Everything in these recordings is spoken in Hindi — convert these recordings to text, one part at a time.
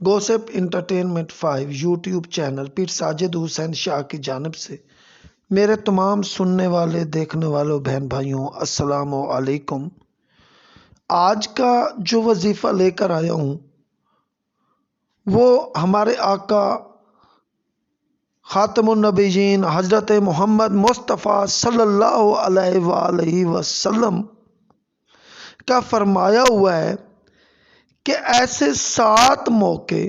Gossip entertainment five YouTube channel Pir Sajid Hussain Shah की जानब से। मेरे तमाम सुनने वाले, देखने वालों, बहन भाइयों, अस्सलाम आज का जो वजीफ़ा लेकर आया हूँ, वो हमारे आका ख़ातमुलनबीन हज़रत मोहम्मद मुस्तफ़ा सल्लल्लाहु अलैहि वसल्लम का फरमाया हुआ है कि ऐसे सात मौके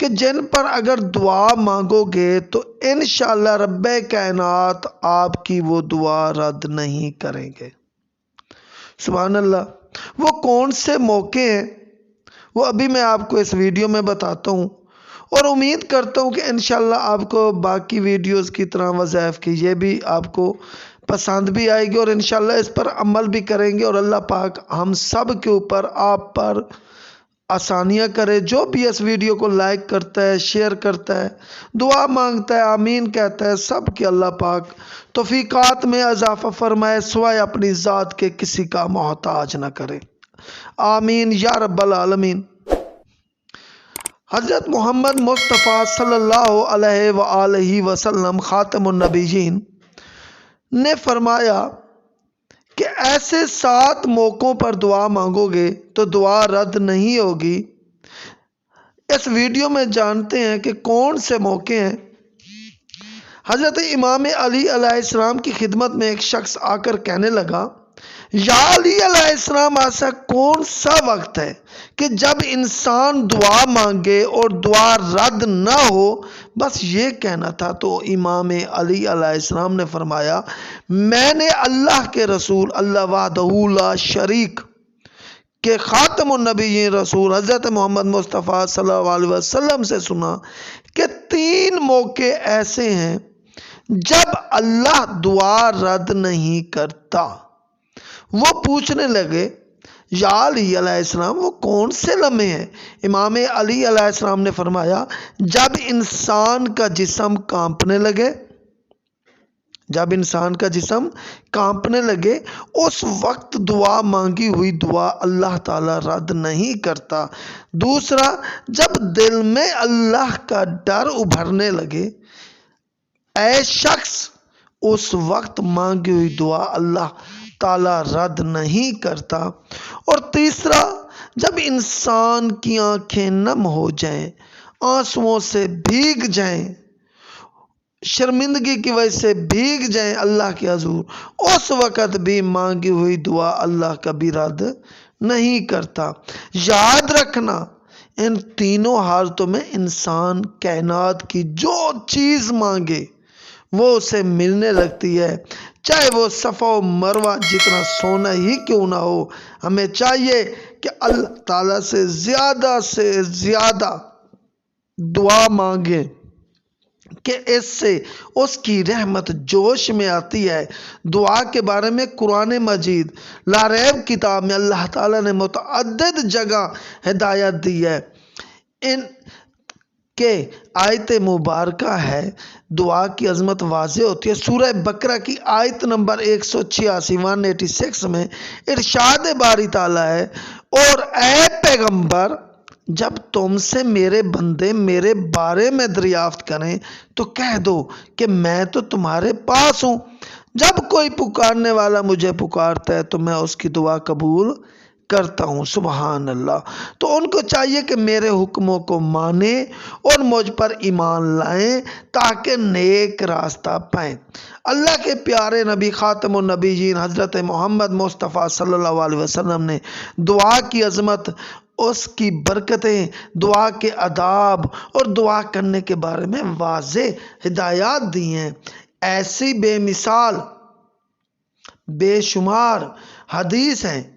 कि जिन पर अगर दुआ मांगोगे तो इन रब कायनात आपकी वो दुआ रद्द नहीं करेंगे। सुबह अल्लाह वो कौन से मौके हैं? वो अभी मैं आपको इस वीडियो में बताता हूँ और उम्मीद करता हूँ कि इन आपको बाकी वीडियोस की तरह वज़ैफ़ की, ये भी आपको पसंद भी आएगी और इन इस पर अमल भी करेंगे और अल्लाह पाक हम सब के ऊपर, आप पर आसानियाँ करे। जो भी इस वीडियो को लाइक करता है शेयर करता है, दुआ माँगता है, आमीन कहता है, सब के अल्लाह पाक तोफ़ीक़ात में इजाफ़ा फरमाए सवाए अपनी ज़ात के किसी का मोहताज न करे। आमीन या रब्बल आलमीन। हज़रत मोहम्मद मुस्तफ़ा सल्लल्लाहु अलैहि ख़ातमुन्नबीयीन ने फरमाया कि ऐसे सात मौक़ों पर दुआ मांगोगे तो दुआ रद्द नहीं होगी। इस वीडियो में जानते हैं कि कौन से मौके हैं। हज़रत इमाम अली की खिदमत में एक शख्स आकर कहने लगा या ऐसा कौन सा वक्त है कि जब इंसान दुआ मांगे और दुआ रद्द ना हो? बस ये कहना था। तो इमाम अली अलैहिस्सलाम ने फरमाया, मैंने अल्लाह के रसूल, अल्लाह वादला शरीक के ख़ातमनबी रसूल हज़रत मोहम्मद मुस्तफ़ा सल्लल्लाहु अलैहि वसल्लम से सुना कि तीन मौके ऐसे हैं जब अल्लाह दुआ रद्द नहीं करता। वो पूछने लगे या अली अलैहिस्सलाम वो कौन से लम्हे हैं? इमाम अली अलैहिस्सलाम ने फरमाया, जब इंसान का जिसम कांपने लगे, जब इंसान का जिसम कांपने लगे, उस वक्त दुआ मांगी हुई दुआ अल्लाह ताला रद्द नहीं करता। दूसरा, जब दिल में अल्लाह का डर उभरने लगे, ऐ शख्स, उस वक्त मांगी हुई दुआ अल्लाह ताला रद्द नहीं करता। और तीसरा जब इंसान की आँखें नम हो जाएँ, आंसुओं से भीग जाएँ, शर्मिंदगी की वजह से भीग जाएँ अल्लाह के हजूर उस वक़्त भी मांगी हुई दुआ अल्लाह कभी रद्द नहीं करता। याद रखना इन तीनों हालतों में इंसान कायनात की जो चीज़ मांगे वो उसे मिलने लगती है। चाहे वो सफ़ा मरवा, जितना सोना ही क्यों ना हो, हमें चाहिए कि अल्लाह ताला से ज़्यादा से ज़्यादा दुआ मांगे कि इससे उसकी रहमत जोश में आती है। दुआ के बारे में कुरान मजीद, लारेब किताब में अल्लाह ताला ने मुतद जगह हिदायत दी है। इन के आयत मुबारक है, दुआ की अजमत वाज होती है। सूरह बकरा की आयत नंबर एक सौ छियासी वन एटी सिक्स में इरशाद बारी ताला है, और ए पैगंबर, जब तुमसे मेरे बंदे मेरे बारे में दरियाफ्त करें तो कह दो कि मैं तो तुम्हारे पास हूँ। जब कोई पुकारने वाला मुझे पुकारता है तो मैं उसकी दुआ कबूल करता हूँ सुबहान अल्लाह तो उनको चाहिए कि मेरे हुक्मों को माने और मुझ पर ईमान लाएँ ताकि नेक रास्ता पाएँ। अल्लाह के प्यारे नबी ख़ातमनबीजीन हज़रत मोहम्मद मुस्तफ़ा सल्लल्लाहु अलैहि ने दुआ की अज़मत, उसकी बरकतें, दुआ के अदाब और दुआ करने के बारे में वाज हिदायत दी हैं। ऐसी बेमिसाल, बेशुमार हदीस हैं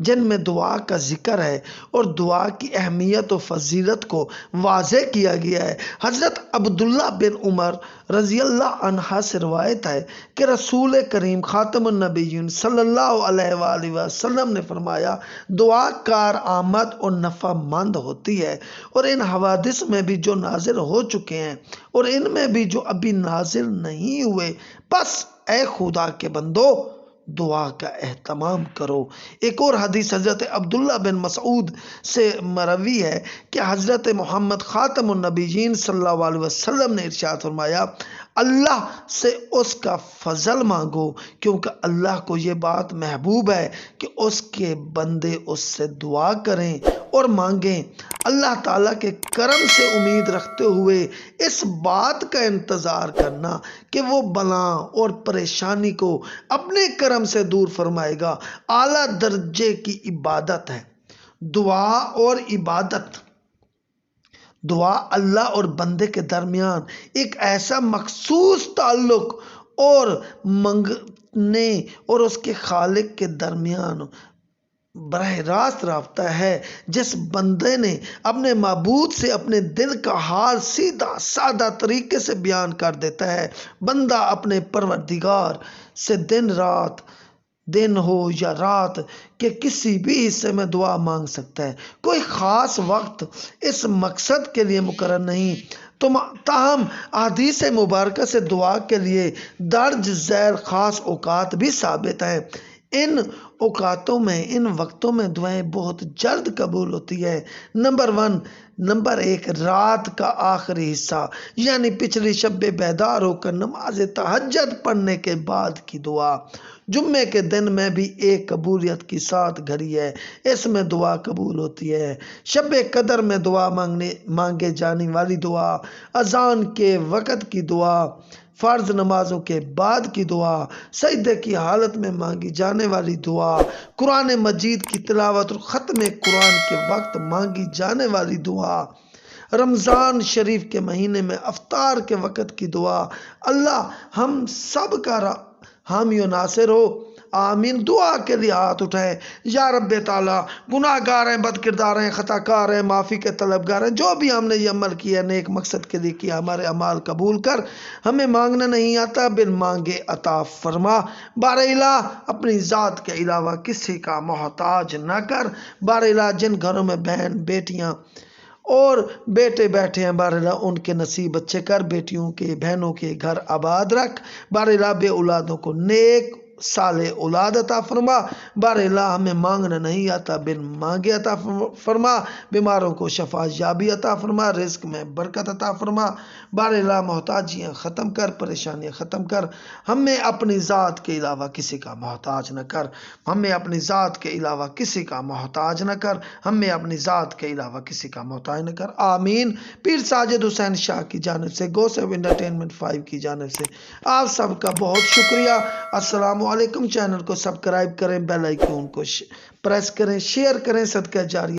जिनमें दुआ का ज़िक्र है और दुआ की अहमियत व फजीलत को वाज किया गया है। हज़रत अब्दुल्ला बिन उमर रज़ी अल्लाह से रवायत है कि रसूल करीम ख़ातमनबीन अलैहि वसल्लम ने फरमाया दुआ कार आमद और नफ़ा मंद होती है और इन हवादिस में भी जो नाजिल हो चुके हैं और इनमें भी जो अभी नाजिल नहीं हुए, बस ए खुदा के बंदो दुआ का अहतमाम करो। एक और हदीस हज़रत अब्दुल्ला बिन मसूद से मरवी है कि हज़रत मोहम्मद ख़ातमनबीजीन जीन अलैहि वसल्लम ने इरशाद फरमाया अल्लाह से उसका फजल मांगो, क्योंकि अल्लाह को ये बात महबूब है कि उसके बंदे उससे दुआ करें और मांगें। अल्लाह ताला के करम से उम्मीद रखते हुए इस बात का इंतज़ार करना कि वो बला और परेशानी को अपने करम से दूर फरमाएगा। आला दर्जे की इबादत है। दुआ और इबादत दुआ अल्लाह और बंदे के दरमियान एक ऐसा मखसूस ताल्लुक और मंगने और उसके खालिक के दरमियान बरह रास्त रबता है, जिस बंदे ने अपने मबूद से अपने दिल का हाल सीधा, सादा तरीके से बयान कर देता है, बंदा अपने परवरदिगार से दिन रात दिन हो या रात, के किसी भी हिस्से में दुआ मांग सकता है। कोई ख़ास वक्त इस मकसद के लिए मुकर नहीं। तुम ताहम आदीस मुबारक से दुआ के लिए दर्ज ज़ैर ख़ास अवकात भी साबित हैं। इन औकातों में, इन वक्तों में दुआएँ बहुत जल्द कबूल होती है। नंबर वन, नंबर एक, रात का आखिरी हिस्सा, यानी पिछली शब बेदार होकर नमाज़ तहजद पढ़ने के बाद की दुआ। जुम्मे के दिन में भी एक कबूलियत की साथ घड़ी है। इसमें दुआ कबूल होती है। शब कदर में दुआ मांगने, मांगे जाने वाली दुआ, अजान के वक़्त की दुआ, फ़र्ज़ नमाजों के बाद की दुआ, सजदे की हालत में मांगी जाने वाली दुआ, कुरान मजीद की तिलावत और ख़त्म कुरान के वक्त मांगी जाने वाली दुआ, रमज़ान शरीफ के महीने में अवतार के वक़्त की दुआ, अल्लाह हम सब का हामी नासिर हो। आमीन, दुआ के लिए हाथ उठाएँ। या रब ताला, गुनाहगार हैं बद किरदार हैं, ख़ताकार हैं, माफ़ी के तलबगार हैं। जो भी हमने ये अमल किया नेक मकसद के लिए किया, हमारे अमाल कबूल कर, हमें मांगना नहीं आता, बिन मांगे अता फरमा। बारला अपनी ज़ात के अलावा किसी का मोहताज न कर। बारला जिन घरों में बहन, बेटियाँ और बेटे बैठे हैं बारला उनके नसीब अच्छे कर, बेटियों के, बहनों के घर आबाद रख। बारला बे औलादों को नेक साल औलाद अता फरमा बारला हमें मांगना नहीं आता, बिन मांगे अता फरमा, बीमारों को शफा याबी अता फरमा रिस्क में बरकत अता फरमा। बारला मोहताजियाँ ख़त्म कर, परेशानियाँ ख़त्म कर। हमें अपनी ज़ात के अलावा किसी का मोहताज न कर। हमें अपनी ज़ात के अलावा किसी का मोहताज न कर। हमें अपनी ज़ात के अलावा किसी का मोहताज न कर। आमीन। पीर साजिद हुसैन शाह की जानब से, गो सेव इंटरटेनमेंट फाइव की जानब से, आप सबका बहुत शुक्रिया। असलम वालेकुम चैनल को सब्सक्राइब करें बेल आइकन को प्रेस करें शेयर करें सदका जारी